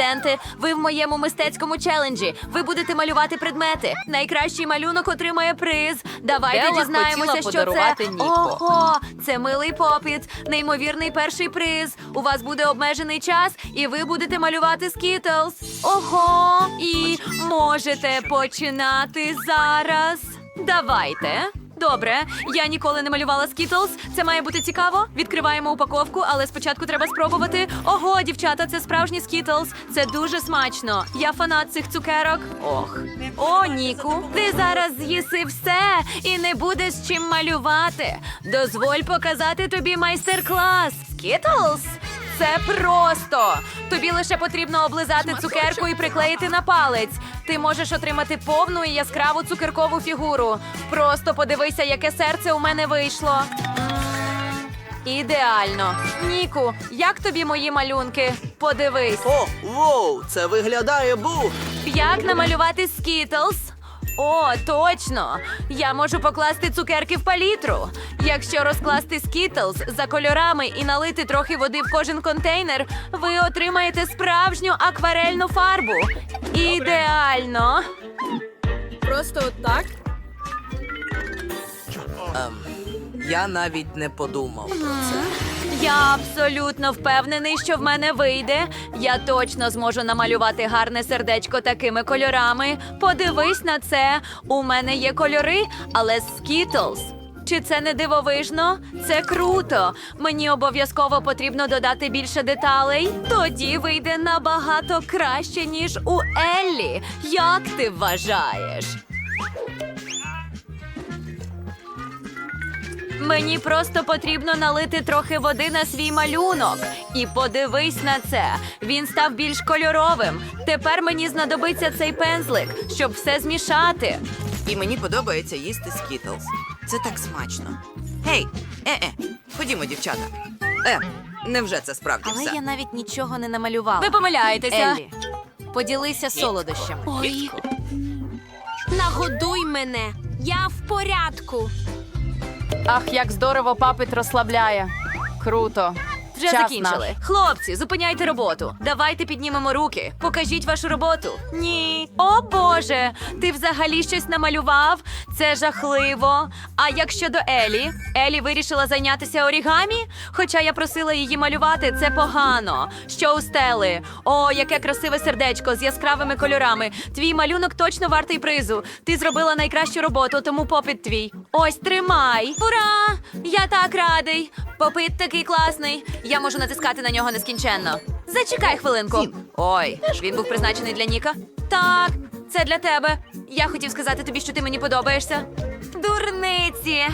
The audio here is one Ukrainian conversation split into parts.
студенти. Ви в моєму мистецькому челенджі. Ви будете малювати предмети. Найкращий малюнок отримає приз. Давайте Белла дізнаємося, що це. Ніко. Ого, це милий попіт, неймовірний перший приз. У вас буде обмежений час, і ви будете малювати скітлс. Ого, і можете починати зараз. Давайте. Добре, я ніколи не малювала Skittles. Це має бути цікаво. Відкриваємо упаковку, але спочатку треба спробувати. Ого, дівчата, це справжні Skittles. Це дуже смачно. Я фанат цих цукерок. Ох. О, Ніку, ти зараз з'їси все і не будеш чим малювати. Дозволь показати тобі майстер-клас. Skittles? Це просто. Тобі лише потрібно облизати цукерку і приклеїти на палець. Ти можеш отримати повну і яскраву цукеркову фігуру. Просто подивися, яке серце у мене вийшло. Ідеально. Ніку, як тобі мої малюнки? Подивись. О, воу, це виглядає бух. Як намалювати скітлс? О, точно! Я можу покласти цукерки в палітру. Якщо розкласти скітлс за кольорами і налити трохи води в кожен контейнер, ви отримаєте справжню акварельну фарбу. Ідеально! Просто так? Ем, я навіть не подумав про це. Я абсолютно впевнений, що в мене вийде. Я точно зможу намалювати гарне сердечко такими кольорами. Подивись на це. У мене є кольори, але Skittles. Чи це не дивовижно? Це круто. Мені обов'язково потрібно додати більше деталей. Тоді вийде набагато краще, ніж у Еллі. Як ти вважаєш? Мені просто потрібно налити трохи води на свій малюнок. І подивись на це. Він став більш кольоровим. Тепер мені знадобиться цей пензлик, щоб все змішати. І мені подобається їсти скітлс. Це так смачно. Гей, е-е, ходімо, дівчата. Е, невже це справді Але все? я навіть нічого не намалювала. Ви помиляєтеся. Еллі, поділися солодощами. Ой, Нагодуй мене. Я в порядку. Ах, як здорово папит розслабляє. Круто. Вже Час закінчили. наш. Хлопці, зупиняйте роботу. Давайте піднімемо руки. Покажіть вашу роботу. Ні. О Боже, ти взагалі щось намалював? Це жахливо. А як щодо Елі? Елі вирішила зайнятися орігамі? Хоча я просила її малювати, це погано. Що у стели? О, яке красиве сердечко з яскравими кольорами. Твій малюнок точно вартий призу. Ти зробила найкращу роботу, тому попит твій. Ось тримай. Ура! Я так радий. Попит такий класний. Я можу натискати на нього нескінченно. Зачекай хвилинку. Ой, він був призначений для Ніка. Так, це для тебе. Я хотів сказати тобі, що ти мені подобаєшся. Дурниці.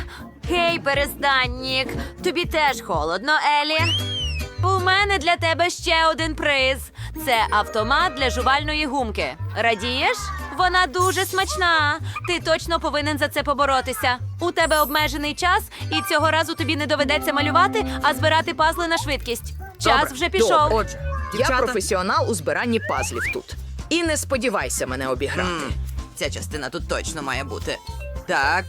Гей, перестань, Нік. Тобі теж холодно, Елі. У мене для тебе ще один приз. Це автомат для жувальної гумки. Радієш? Вона дуже смачна. Ти точно повинен за це поборотися. У тебе обмежений час, і цього разу тобі не доведеться малювати, а збирати пазли на швидкість. Час Добре, вже пішов. добре. Отже, Дівчата. я професіонал у збиранні пазлів тут. І не сподівайся мене обіграти. М, ця частина тут точно має бути. Так,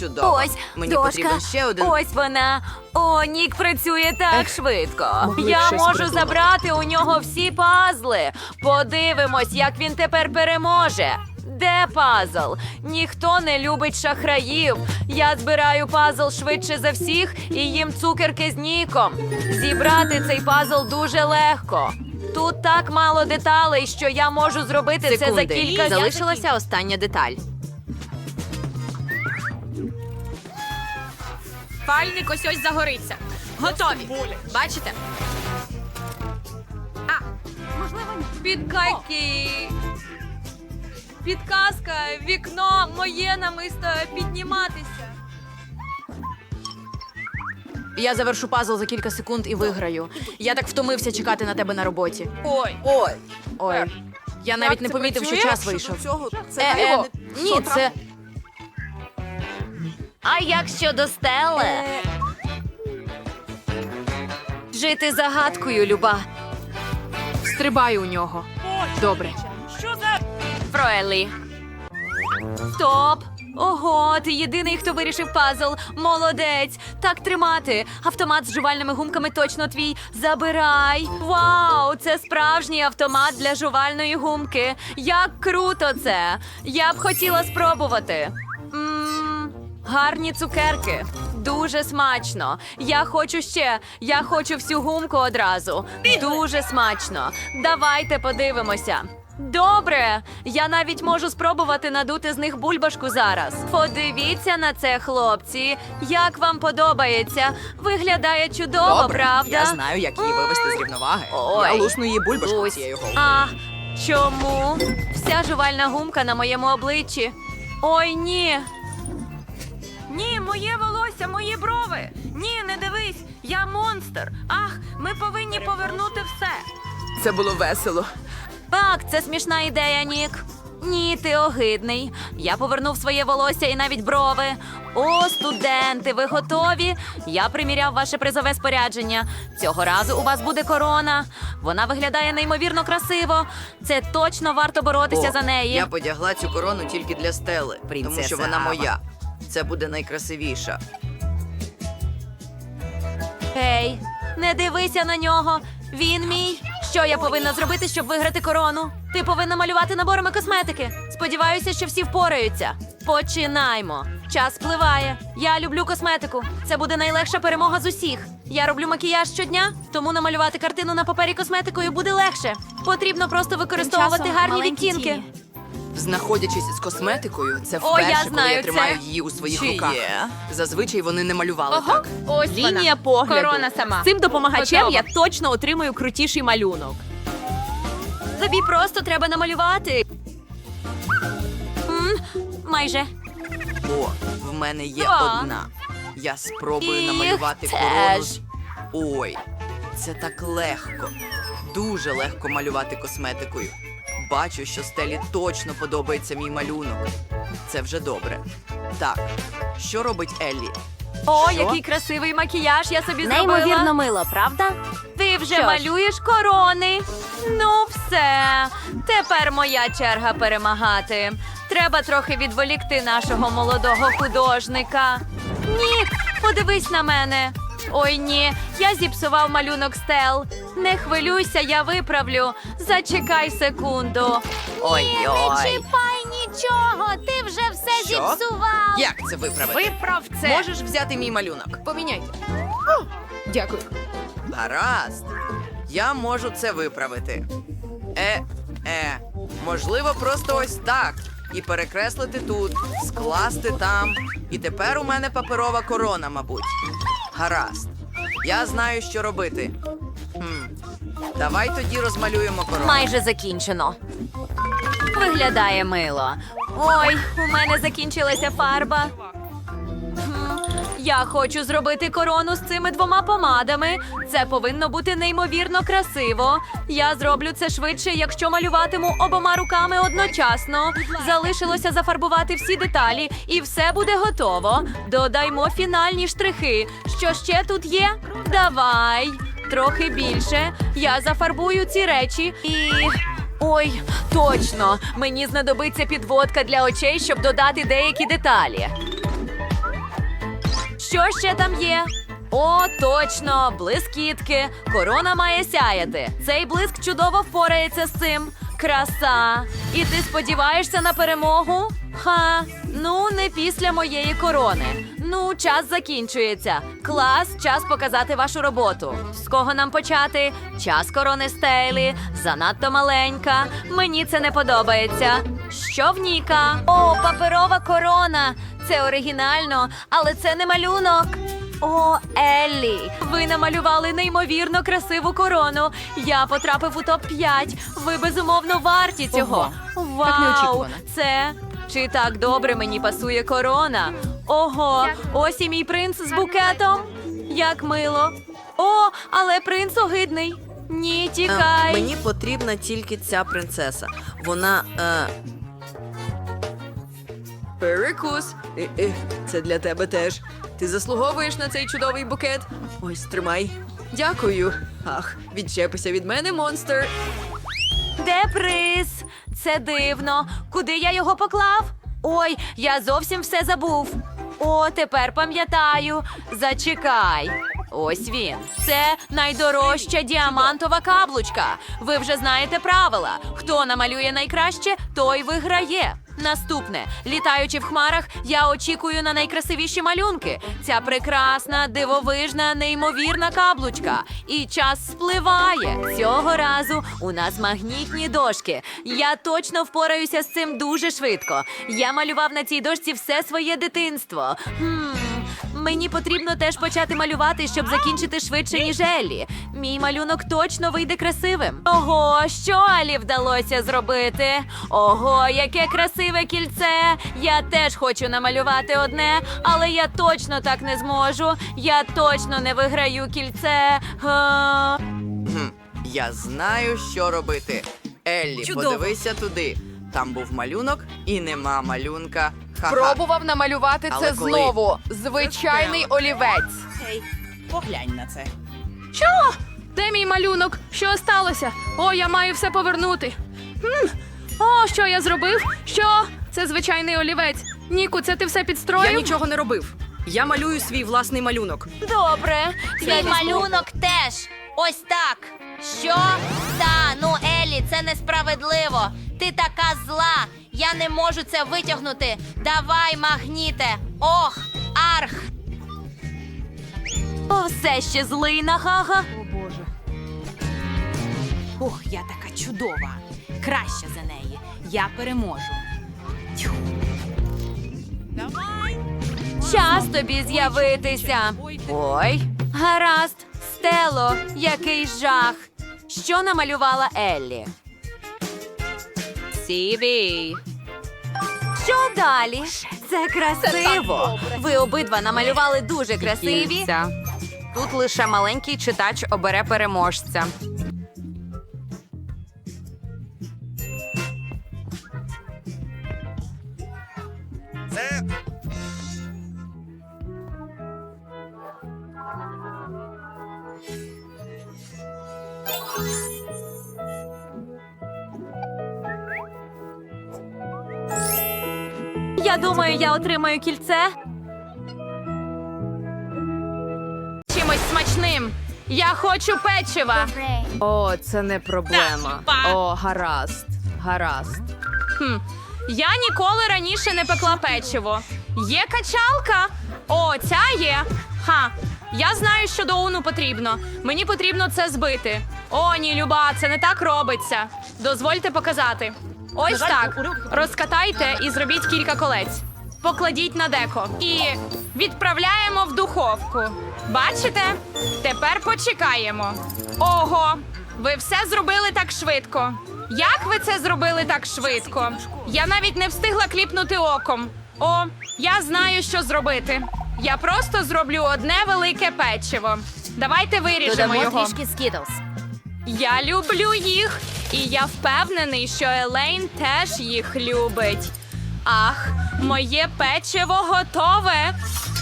чудово. Ось Мені дошка. потрібен ще один. Ось вона. О, Нік працює так швидко. могли б Я щось можу придумати. забрати у нього всі пазли. Подивимось, як він тепер переможе. Де пазл? Ніхто не любить шахраїв. Я збираю пазл швидше за всіх і їм цукерки з ніком. Зібрати цей пазл дуже легко. Тут так мало деталей, що я можу зробити це за Секунди. кілька Залишилася остання деталь. Пальник ось ось загориться. Готові. Бачите? Підкаки. Підказка, вікно моє намисто підніматися. Я завершу пазл за кілька секунд і виграю. Я так втомився чекати на тебе на роботі. Ой, Ой, Ой. Я навіть не помітив, що час вийшов. Е, е, ні, це а як щодо стеле? Жити загадкою, люба. стрибаю у нього. Добре. Фроелі. Стоп! Ого, ти єдиний, хто вирішив пазл. Молодець. Так тримати. Автомат з жувальними гумками точно твій. Забирай. Вау, це справжній автомат для жувальної гумки. Як круто це! Я б хотіла спробувати. Гарні цукерки. Дуже смачно. Я хочу ще. Я хочу всю гумку одразу. Дуже смачно. Давайте подивимося. Добре, я навіть можу спробувати надути з них бульбашку зараз. Подивіться на це, хлопці. Як вам подобається? Виглядає чудово, правда? Я знаю, як її вивести з рівноваги. Ой. Я лусну її бульбашку цією головою. А чому? Вся жувальна гумка на моєму обличчі. Ой, ні. Ні, моє волосся, мої брови. Ні, не дивись, я монстр. Ах, ми повинні повернути все. Це було весело. Так, це смішна ідея, Нік. Ні, ти огидний. Я повернув своє волосся і навіть брови. О, студенти, ви готові? Я приміряв ваше призове спорядження. Цього разу у вас буде корона. Вона виглядає неймовірно красиво. Це точно варто боротися О, за неї. Я подягла цю корону тільки для стели, тому що вона моя. Це буде найкрасивіша. Гей, не дивися на нього. Він мій. Що я повинна зробити, щоб виграти корону? Ти повинна малювати наборами косметики. Сподіваюся, що всі впораються. Починаймо. Час спливає. Я люблю косметику. Це буде найлегша перемога з усіх. Я роблю макіяж щодня, тому намалювати картину на папері косметикою буде легше. Потрібно просто використовувати часом гарні маленькі відтінки. тіні. Знаходячись з косметикою, це О, вперше, я коли знаю я тримаю це. її у своїх Чи руках. є? Зазвичай вони не малювали так. Ось Лінія погляду. Корона сама. З цим допомагачем Готово. я точно отримую крутіший малюнок. Тобі просто треба намалювати. М, майже. О, в мене є А. одна. Я спробую І намалювати теж. корону. з- Ой, це так легко. Дуже легко малювати косметикою. Бачу, що стелі точно подобається мій малюнок. Це вже добре. Так, що робить Еллі? О, Що? який красивий макіяж я собі зробила. Неймовірно мило, правда? Ти вже Що ж? малюєш корони. Ну, все. Тепер моя черга перемагати. Треба трохи відволікти нашого молодого художника. Нік, подивись на мене. Ой, ні, я зіпсував малюнок стел. Не хвилюйся, я виправлю. Зачекай секунду. Ой-ой. Не чіпай нічого, ти вже все Що? Як це виправити? Виправ це. Можеш взяти мій малюнок? Поміняйте. Дякую. Гаразд. Я можу це виправити. Е, е, можливо, просто ось так. І перекреслити тут, скласти там. І тепер у мене паперова корона, мабуть. Гаразд. Я знаю, що робити. Давай тоді розмалюємо корону. Майже закінчено. Виглядає мило. Ой, у мене закінчилася фарба. Я хочу зробити корону з цими двома помадами. Це повинно бути неймовірно красиво. Я зроблю це швидше, якщо малюватиму обома руками одночасно. Залишилося зафарбувати всі деталі, і все буде готово. Додаймо фінальні штрихи. Що ще тут є? Давай. Трохи більше. Я зафарбую ці речі і. Ой, точно! Мені знадобиться підводка для очей, щоб додати деякі деталі. Що ще там є? О, точно, блискітки. Корона має сяяти. Цей блиск чудово впорається з цим. Краса. І ти сподіваєшся на перемогу? Ха, ну не після моєї корони. Ну, час закінчується. Клас, час показати вашу роботу. З кого нам почати? Час корони стейлі. Занадто маленька. Мені це не подобається. Що в Ніка? О, паперова корона. Це оригінально, але це не малюнок. О, Еллі, ви намалювали неймовірно красиву корону. Я потрапив у топ 5 Ви безумовно варті цього. Вау, так неочікувано. це чи так добре мені пасує корона? Ого, ось і мій принц з букетом. Як мило. О, але принц огидний. Ні, Е, тікай. мені потрібна тільки ця принцеса. Вона. Е, Перекус. Е, е, це для тебе теж. Ти заслуговуєш на цей чудовий букет. Ось тримай. Дякую. Ах, відчепися від мене, монстр. Де приз? Це дивно. Куди я його поклав? Ой, я зовсім все забув. О, тепер пам'ятаю. Зачекай. Ось він. Це найдорожча діамантова каблучка. Ви вже знаєте правила. Хто намалює найкраще, той виграє. Наступне, літаючи в хмарах, я очікую на найкрасивіші малюнки. Ця прекрасна, дивовижна, неймовірна каблучка. І час спливає. Цього разу у нас магнітні дошки. Я точно впораюся з цим дуже швидко. Я малював на цій дошці все своє дитинство. Хм, мені потрібно теж почати малювати, щоб закінчити швидше, ніж Еллі. Мій малюнок точно вийде красивим. Ого, що Алі вдалося зробити? Ого, яке красиве кільце! Я теж хочу намалювати одне, але я точно так не зможу. Я точно не виграю кільце. Га. Хм, я знаю, що робити. Еллі, Чудово. подивися туди. Там був малюнок і нема малюнка. Пробував намалювати Але це коли? знову. Звичайний олівець. Гей, поглянь на це. Що? Де мій малюнок? Що сталося? О, я маю все повернути. Хм. О, що я зробив? Що? Це звичайний олівець. Ніку, це ти все підстроїв? Я нічого не робив. Я малюю свій власний малюнок. Добре. Твій малюнок теж. Ось так. Що? Та, ну Елі, це несправедливо. Ти така зла. Я не можу це витягнути. Давай, магніте. Ох, арх. О, все ще злий на гага. Ох, я така чудова. Краща за неї. Я переможу. Час тобі з'явитися. Ой, гаразд, Стело, який жах. Що намалювала Еллі? Сібі. Що далі? Це красиво. Ви обидва намалювали дуже красиві. Тут лише маленький читач обере переможця. Думаю, я отримаю кільце. Чимось смачним. Я хочу печива. О, це не проблема. О, гаразд. Гаразд. Хм. Я ніколи раніше не пекла печиво. Є качалка? О, ця є. Ха. Я знаю, що до уну потрібно. Мені потрібно це збити. О, ні, Люба, це не так робиться. Дозвольте показати. Ось так. Розкатайте і зробіть кілька колець. Покладіть на деко. І відправляємо в духовку. Бачите? Тепер почекаємо. Ого, ви все зробили так швидко. Як ви це зробили так швидко? Я навіть не встигла кліпнути оком. О, я знаю, що зробити. Я просто зроблю одне велике печиво. Давайте виріжемо Додамо його. трішки. Я люблю їх, і я впевнений, що Елейн теж їх любить. Ах, моє печиво готове.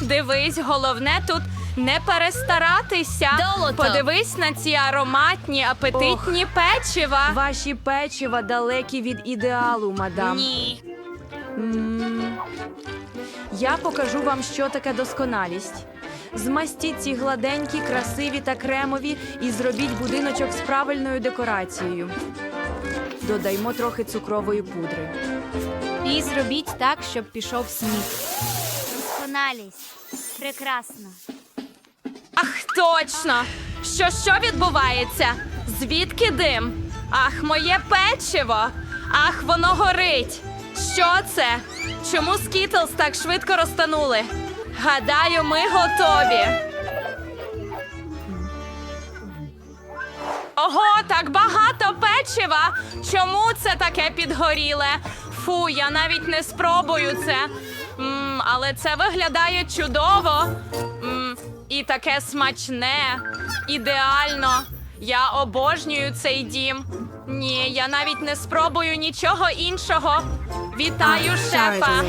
Дивись, головне тут не перестаратися. Долото. Подивись на ці ароматні, апетитні печива. Ваші печива далекі від ідеалу, мадам. Ні. М, Я покажу вам, що таке досконалість. Змастіть ці гладенькі, красиві та кремові і зробіть будиночок з правильною декорацією. Додаймо трохи цукрової пудри. І зробіть так, щоб пішов сніг. Досконалість. Прекрасно. Ах, точно! Що що відбувається? Звідки дим? Ах, моє печиво! Ах, воно горить! Що це? Чому скітлс так швидко розтанули? Гадаю, ми готові. Ого, так багато печива! Чому це таке підгоріле? Фу, я навіть не спробую це. М, але це виглядає чудово. М, і таке смачне. Ідеально. Я обожнюю цей дім. Ні, я навіть не спробую нічого іншого. Вітаю, шефа.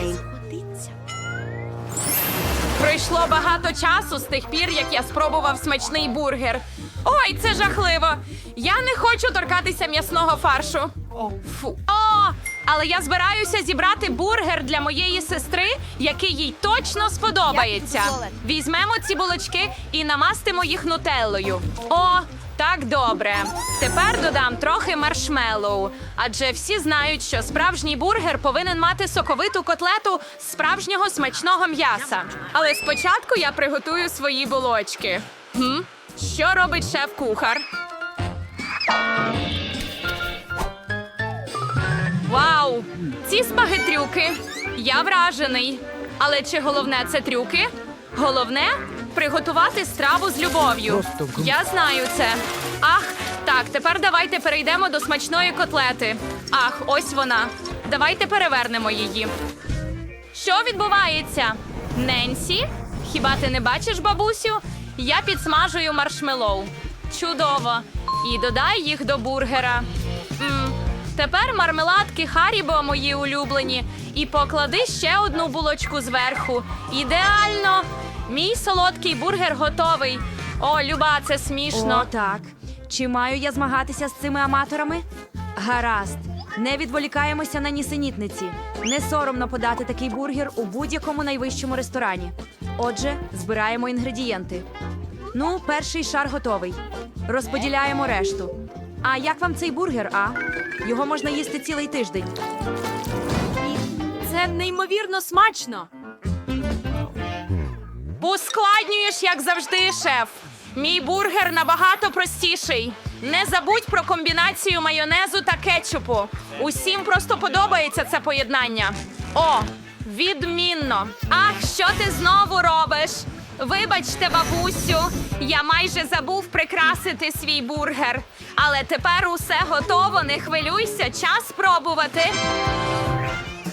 Пройшло багато часу з тих пір, як я спробував смачний бургер. Ой, це жахливо. Я не хочу торкатися м'ясного фаршу. Фу. О, Але я збираюся зібрати бургер для моєї сестри, який їй точно сподобається. Візьмемо ці булочки і намастимо їх нутеллою. О, так добре. Тепер додам трохи маршмеллоу. Адже всі знають, що справжній бургер повинен мати соковиту котлету з справжнього смачного м'яса. Але спочатку я приготую свої булочки. Хм? Що робить шеф-кухар? Вау! Ці спагетрюки! Я вражений. Але чи головне це трюки? Головне приготувати страву з любов'ю. Я знаю це. Ах, так, тепер давайте перейдемо до смачної котлети. Ах, ось вона. Давайте перевернемо її. Що відбувається? Ненсі? Хіба ти не бачиш, бабусю? Я підсмажую маршмеллоу. Чудово. І додай їх до бургера. Тепер мармеладки Харібо мої улюблені. І поклади ще одну булочку зверху. Ідеально! Мій солодкий бургер готовий. О, Люба, це смішно. О, так. Чи маю я змагатися з цими аматорами? Гаразд. Не відволікаємося на нісенітниці. Не соромно подати такий бургер у будь-якому найвищому ресторані. Отже, збираємо інгредієнти. Ну, перший шар готовий. Розподіляємо решту. А як вам цей бургер, а? Його можна їсти цілий тиждень. Це неймовірно смачно. Ускладнюєш, як завжди, шеф. Мій бургер набагато простіший. Не забудь про комбінацію майонезу та кетчупу. Усім просто подобається це поєднання. О, відмінно. Ах, що ти знову робиш? Вибачте, бабусю, я майже забув прикрасити свій бургер. Але тепер усе готово, не хвилюйся, час спробувати.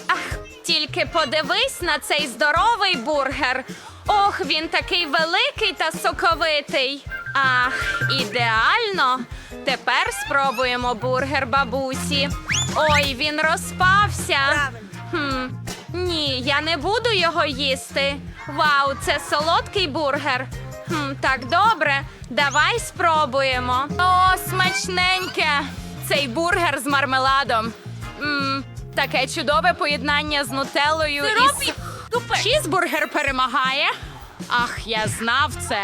Ах, тільки подивись на цей здоровий бургер. Ох, він такий великий та соковитий. Ах, ідеально. Тепер спробуємо бургер бабусі. Ой, він розпався. Хм, ні, я не буду його їсти. Вау, це солодкий бургер. Хм, так добре, давай спробуємо. О, смачненьке! Цей бургер з мармеладом. М, таке чудове поєднання з нутеллою і з... Чізбургер перемагає. Ах, я знав це.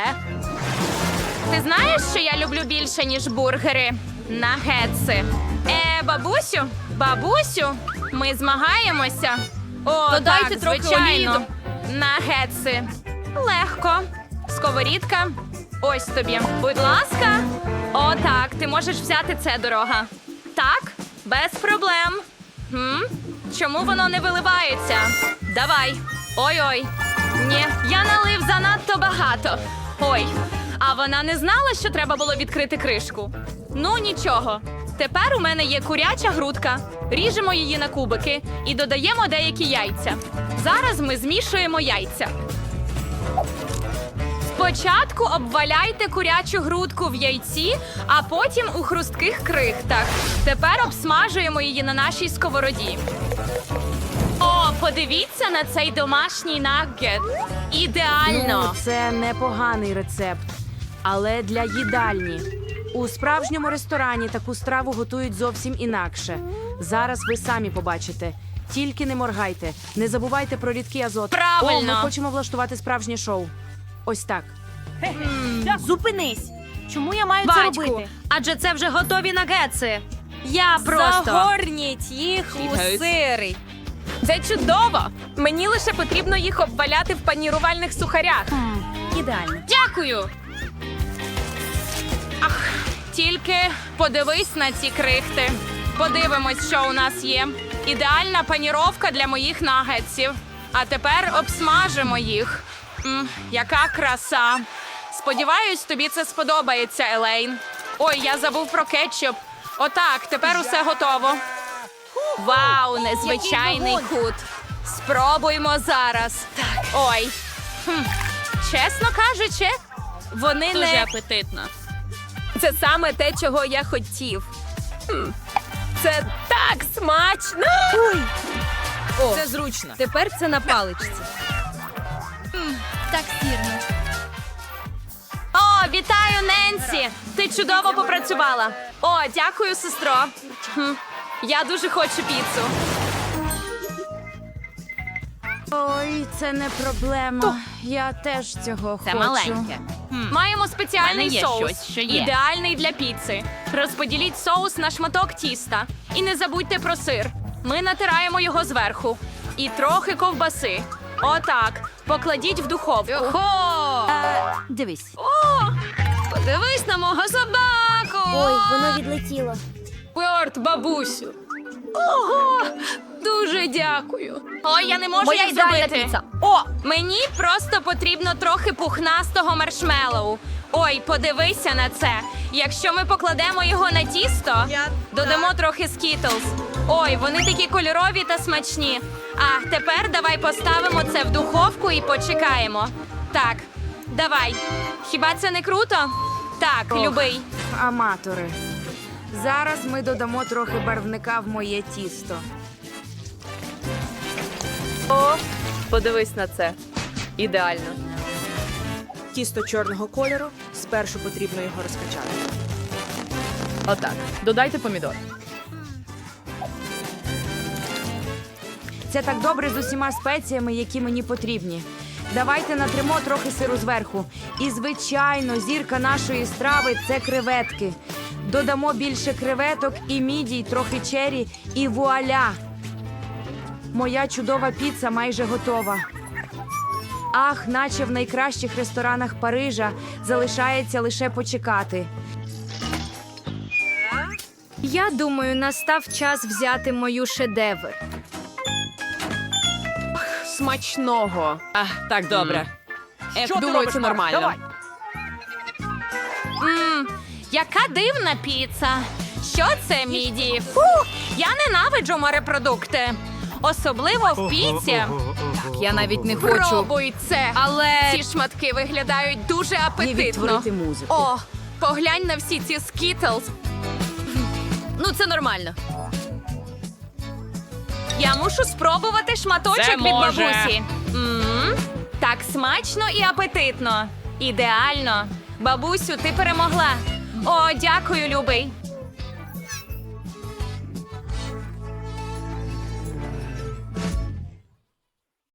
Ти знаєш, що я люблю більше, ніж бургери? Нагетси. Е, бабусю, бабусю, ми змагаємося. О, Додайте так, трохи звичайно. Олії Нагетси. Легко. Сковорідка. Ось тобі. Будь ласка. О, так, ти можеш взяти це дорога. Так, без проблем. Хм? Чому воно не виливається? Давай. Ой-ой. Ні, я налив занадто багато. Ой, а вона не знала, що треба було відкрити кришку. Ну нічого. Тепер у мене є куряча грудка. Ріжемо її на кубики і додаємо деякі яйця. Зараз ми змішуємо яйця. Спочатку обваляйте курячу грудку в яйці, а потім у хрустких крихтах. Тепер обсмажуємо її на нашій сковороді. О, подивіться на цей домашній наггет. Ідеально. Ну, це непоганий рецепт, але для їдальні. У справжньому ресторані таку страву готують зовсім інакше. Зараз ви самі побачите. Тільки не моргайте, не забувайте про рідкий азот. Правильно. О, ми хочемо влаштувати справжнє шоу. Ось так. Зупинись. Чому я маю це Батьку, робити? Адже це вже готові нагетси. Я просто загорніть їх у сири. Це чудово. Мені лише потрібно їх обваляти в панірувальних сухарях. Ідеально. Дякую. Ах, тільки подивись на ці крихти. Подивимось, що у нас є. Ідеальна паніровка для моїх нагетсів. А тепер обсмажимо їх. М, яка краса. Сподіваюсь, тобі це сподобається, Елейн. Ой, я забув про кетчуп. Отак, тепер усе готово. Вау, незвичайний кут. Спробуймо зараз. Так. Ой. Хм. Чесно кажучи, вони Дуже не апетитно. Це саме те, чого я хотів. Хм. Це так смачно. О, Це зручно. тепер це на паличці. Так сірно. О, вітаю, Ненсі! Ти чудово попрацювала. О, дякую, сестро. Хм. Я дуже хочу піцу. Ой, це не проблема. Я теж цього Це хочу. маленьке. Хм. Маємо спеціальний мене є соус, щось, що є. ідеальний для піци. Розподіліть соус на шматок тіста. І не забудьте про сир. Ми натираємо його зверху. І трохи ковбаси. Отак. Покладіть в духовку. Дивись. О! Подивись на мого собаку! Ой, воно відлетіло. Порт, бабусю. Ого! Дуже дякую. Ой, я не можу Моя їх ідеальна зробити. піца. О, мені просто потрібно трохи пухнастого маршмеллоу. Ой, подивися на це. Якщо ми покладемо його на тісто, додамо трохи скітлз. Ой, вони такі кольорові та смачні. А тепер давай поставимо це в духовку і почекаємо. Так, давай. Хіба це не круто? Так, Ох. любий. Аматори. Зараз ми додамо трохи барвника в моє тісто. О, подивись на це. Ідеально. Тісто чорного кольору. Спершу потрібно його розкачати. Отак. Додайте помідор. Це так добре з усіма спеціями, які мені потрібні. Давайте натримо трохи сиру зверху. І, звичайно, зірка нашої страви це креветки. Додамо більше креветок і мідій, трохи чері, і вуаля! Моя чудова піца майже готова. Ах, наче в найкращих ресторанах Парижа залишається лише почекати. Я думаю, настав час взяти мою шедевр. Смачного. А, так, добре. Думаю, це нормально. Мм, яка дивна піца. Що це, міді? Фу, я ненавиджу морепродукти. Особливо в піці. Я навіть не хочу. Пробуй це. Але Ці шматки виглядають дуже апетитно. музику. О, поглянь на всі ці скітлз. Ну, це нормально. Я мушу спробувати шматочок від бабусі. м так смачно і апетитно. Ідеально. Бабусю, ти перемогла. О, дякую, любий.